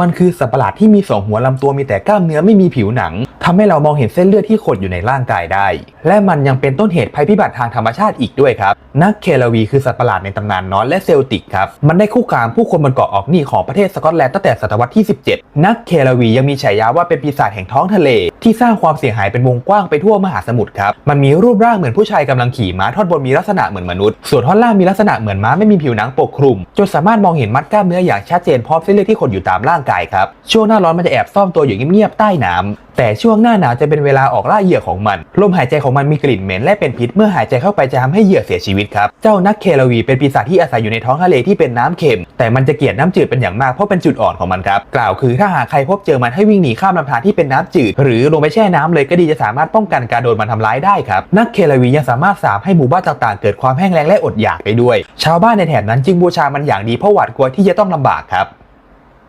มันคือสัตว์ประหลาดที่มีสองหัวลำตัวมีแต่กล้ามเนื้อไม่มีผิวหนังทำให้เรามองเห็นเส้นเลือดที่ขดอยู่ในร่างกายได้ และมันยังเป็นต้นเหตุภัยพิบัติทางธรรมชาติอีกด้วยครับ นักเคลาวีคือสัตว์ประหลาดในตำนานนอร์และเซลติกครับ มันได้คุกคามผู้คนบนเกาะออกนี่ของประเทศสกอตแลนด์ตั้งแต่ศตวรรษที่ 17 นักเคลาวียังมีฉายาว่าเป็นปีศาจแห่งท้องทะเล ที่สร้างความเสียหายเป็นวงกว้างไปทั่วมหาสมุทรครับ มันมีรูปร่างเหมือนผู้ชายกำลังขี่ม้าท่อนบนมีลักษณะเหมือนมนุษย์ ส่วนท่อนล่างมีลักษณะเหมือนม้าไม่มีผิวหนังปกคลุม จนสามารถมองเห็นมัดกล้ามเนื้ออย่างชัดเจนพร้อมเส้นเลือดที่ขดอยู่ตามร่างกายครับ ช่วงหน้าร้อนมันจะแอบซ่อนตัวอยู่เงียบๆใต้น้ำแต่ช่วงหน้าหนาวจะเป็นเวลาออกล่าเหยื่อของมัน ลมหายใจของมันมีกลิ่นเหม็นและเป็นพิษเมื่อหายใจเข้าไปจะทำให้เหยื่อเสียชีวิตครับ เจ้านักเคลาวีเป็นปีศาจที่อาศัยอยู่ในท้องทะเลที่เป็นน้ำเค็ม แต่มันจะเกลียดน้ำจืดเป็นอย่างมากเพราะเป็นจุดอ่อนของมันครับ กล่าวคือถ้าหากใครพบเจอมันให้วิ่งหนีข้ามลำธารที่เป็นน้ำจืด หรือลงไปแช่น้ำเลยก็ดีจะสามารถป้องกันการโดนมันทำร้ายได้ครับ นักเคลาวียังสามารถสาบให้หมู่บ้านต่างๆ เกิดความแห้งแล้งและอดอยากไปด้วย ชาวบ้านในแถบนั้นจึงบูชามันอย่างดีเพราะหวาดกลัวที่จะต้องลำบากครับ